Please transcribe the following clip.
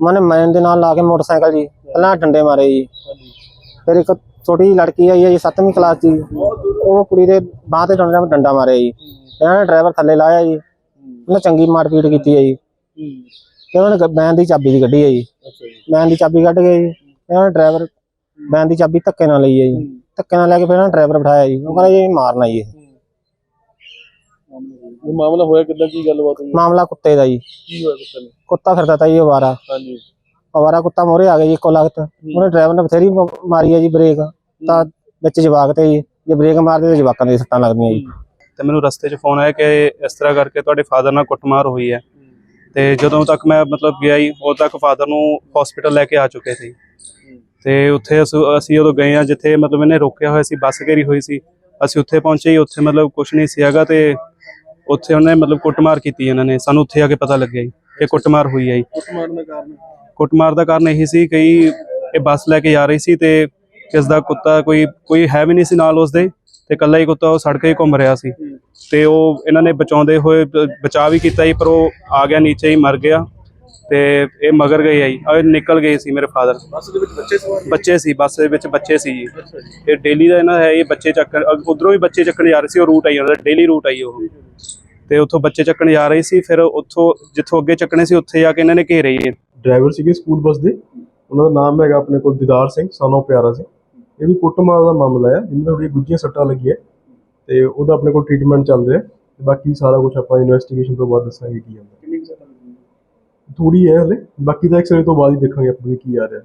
ਮਨੇ ਮੈਨ ਦੇ ਨਾਲ ਲਾ ਕੇ ਮੋਟਰਸਾਈਕਲ ਜੀ, ਪਹਿਲਾਂ ਡੰਡੇ ਮਾਰੇ ਜੀ। ਫਿਰ ਇੱਕ ਛੋਟੀ ਜਿਹੀ ਲੜਕੀ ਆਈ ਹੈ ਜੀ 7ਵੀਂ ਕਲਾਸ ਦੀ। ਉਹ ਕੁੜੀ ਦੇ ਬਾਹ ਤੇ ਡੰਡਾ ਡੰਡਾ ਮਾਰਿਆ ਜੀ। ਇਹਨਾਂ ਨੇ ਡਰਾਈਵਰ ਥੱਲੇ ਲਾਇਆ ਜੀ। ਉਹਨੇ ਚੰਗੀ ਮਾਰਪੀਟ ਕੀਤੀ ਹੈ ਜੀ। ਤੇ ਉਹਨਾਂ ਨੇ ਬੈਨ ਦੀ ਚਾਬੀ ਦੀ ਕੱਢੀ ਹੈ ਜੀ। ਬੈਨ ਦੀ ਚਾਬੀ ਕੱਢ ਕੇ ਜੀ ਇਹਨਾਂ ਨੇ ਡਰਾਈਵਰ ਬੈਨ ਦੀ ਚਾਬੀ ਧੱਕੇ ਨਾਲ ਲਈ ਹੈ ਜੀ। ਧੱਕੇ ਨਾਲ ਲੈ ਕੇ ਫਿਰ ਇਹਨਾਂ ਨੇ ਡਰਾਈਵਰ ਬਿਠਾਇਆ ਜੀ। ਉਹ ਕਹਿੰਦਾ ਜੀ, ਮਾਰਨਾ ਜੀ ਇਹ ਮਾਮਲਾ ਹੋਇਆ ਕਿੱਦਾਂ? ਕੀ ਗੱਲਬਾਤ ਹੋਈ? ਮਾਮਲਾ ਕੁੱਤੇ ਦਾ ਜੀ। ਕੀ ਹੋਇਆ ਕੁੱਤੇ ਨੂੰ ਕੁੱਤਾ ਫਿਰਦਾ ਤਾ ਜੀ ਅਵਾਰਾ। ਹਾਂਜੀ। ਅਵਾਰਾ ਕੁੱਤਾ ਮੋਰੇ ਆ ਗਿਆ ਜੀ ਇੱਕੋ ਲਗਤ ਉਹਨੇ ਡਰਾਈਵਰ ਨੇ ਬਥੇਰੀ ਮ- ਮਾਰੀ ਹੈ ਜੀ ਬ੍ਰੇਕ। ਤਾਂ ਵਿੱਚ ਜਵਾਕ ਤੇ ਜੀ। ਜੇ ਬ੍ਰੇਕ ਮਾਰਦੇ ਤਾਂ ਜਵਾਕਾਂ ਦੇ ਸੱਟਾਂ ਲੱਗਦੀਆਂ ਜੀ। ਤੇ ਮੈਨੂੰ ਰਸਤੇ 'ਚ ਫੋਨ ਆਇਆ ਕਿ ਇਸ ਤਰ੍ਹਾਂ ਕਰਕੇ ਤੁਹਾਡੇ ਫਾਦਰ ਨਾਲ ਕੁੱਟਮਾਰ ਹੋਈ ਹੈ। ਤੇ ਜਦੋਂ ਤੱਕ ਮੈਂ ਮਤਲਬ ਗਿਆ ਹੀ ਉਦੋਂ ਤੱਕ ਫਾਦਰ ਨੂੰ ਹਸਪੀਟਲ ਲੈ ਕੇ ਆ ਚੁੱਕੇ ਸੀ। ਤੇ ਉੱਥੇ ਅਸ- ਅਸੀਂ ਉਦੋਂ ਗਏ ਆ ਜਿੱਥੇ ਮਤਲਬ ਇਹਨੇ ਰੋਕਿਆ ਹੋਇਆ ਸੀ ਬੱਸ ਘੇਰੀ ਹੋਈ ਸੀ। ਅਸੀਂ ਉੱਥੇ ਪਹੁੰਚੇ ਹੀ ਉੱਥੇ ਮਤਲਬ ਕੁਝ ਨਹੀਂ ਸੀ ਹੈਗਾ ਤੇ ਉੱਥੇ ਉਹਨੇ ਮਤਲਬ ਕੁੱਟਮਾਰ ਕੀਤੀ ਇਹਨਾਂ ਨੇ ਸਾਨੂੰ ਉੱਥੇ ਆ ਕੇ ਪਤਾ ਲੱਗਿਆ ਜੀ ਕਿ ਕੁੱਟਮਾਰ ਹੋਈ ਹੈ ਜੀ। ਕੁੱਟ ਮਾਰਨ ਦਾ ਕਾਰਨ? ਕੁੱਟਮਾਰ ਦਾ ਕਾਰਨ ਇਹੀ ਸੀ ਕਿ ਇਹ ਬੱਸ ਲੈ ਕੇ ਜਾ ਰਹੀ ਸੀ ਤੇ ਕਿਸ ਦਾ ਕੁੱਤਾ ਕੋਈ ਕੋਈ ਹੈ ਵੀ ਨਹੀਂ ਸੀ ਨਾਲ ਉਸਦੇ ਤੇ ਇਕੱਲਾ ਹੀ ਕੁੱਤਾ ਉਹ ਸੜਕ 'ਤੇ ਘੁੰਮ ਰਿਹਾ ਸੀ। ਤੇ ਉਹ ਇਹਨਾਂ ਨੇ ਬਚਾਉਂਦੇ ਹੋਏ ਬਚਾਅ ਵੀ ਕੀਤਾ ਜੀ ਪਰ ਉਹ ਆ ਗਿਆ ਨੀਚੇ ਹੀ ਮਰ ਗਿਆ। ਤੇ ਇਹ ਮਗਰ ਗਏ ਆ ਜੀ ਆ ਨਿਕਲ ਗਏ ਸੀ ਮੇਰੇ ਫਾਦਰ ਬੱਸ ਦੇ ਵਿੱਚ ਬੱਚੇ ਸਵਾਰ ਬੱਚੇ ਸੀ ਬੱਸ ਦੇ ਵਿੱਚ ਬੱਚੇ ਸੀ ਜੀ। ਇਹ ਡੇਲੀ ਦਾ ਇਹਨਾਂ ਹੈ ਇਹ ਬੱਚੇ ਚੱਕਣ ਉਧਰੋਂ ਵੀ ਬੱਚੇ ਚੱਕਣ ਜਾ ਰਹੇ ਸੀ ਉਹ ਰੂਟ ਆਈ ਉਹਨਾਂ ਦਾ ਡੇਲੀ ਰੂਟ ਆਈ ਉਹ। ਤੇ ਉੱਥੋਂ ਬੱਚੇ ਚੱਕਣ ਜਾ ਰਹੇ ਸੀ ਫਿਰ ਉੱਥੋਂ ਜਿੱਥੋਂ ਅੱਗੇ ਚੱਕਣੇ ਸੀ ਉੱਥੇ ਜਾ ਕੇ ਇਹਨਾਂ ਨੇ ਘੇਰੇ ਜੀ। ਡਰਾਈਵਰ ਸੀਗੇ ਸਕੂਲ ਬੱਸ ਦੇ। ਉਹਨਾਂ ਦਾ ਨਾਮ ਹੈਗਾ ਆਪਣੇ ਕੋਲ ਦਿਦਾਰ ਸਿੰਘ ਸਨ ਪਿਆਰਾ ਸਿੰਘ। ਇਹ ਵੀ ਕੁੱਟਮਾਰ ਦਾ ਮਾਮਲਾ ਹੈ ਜਿਨ੍ਹਾਂ ਥੋੜੀ ਗੁੱਜੀਆਂ ਸੱਟਾਂ ਲੱਗੀਆਂ। ਤੇ ਉਹਦਾ ਆਪਣੇ ਕੋਲ ਟ੍ਰੀਟਮੈਂਟ ਚੱਲ ਰਿਹਾ। ਤੇ ਬਾਕੀ ਸਾਰਾ ਕੁਝ ਆਪਾਂ ਇਨਵੈਸਟੀਗੇਸ਼ਨ ਤੋਂ ਬਾਅਦ ਦੱਸਾਂਗੇ ਕੀ ਹੁੰਦਾ। ਥੋੜੀ ਹੈ ਹਲੇ। ਬਾਕੀ ਤਾਂ ਐਕਸਰੇ ਤੋਂ ਬਾਅਦ ਹੀ ਦੇਖਾਂਗੇ ਆਪਾਂ ਵੀ ਕੀ ਆ ਰਿਹਾ।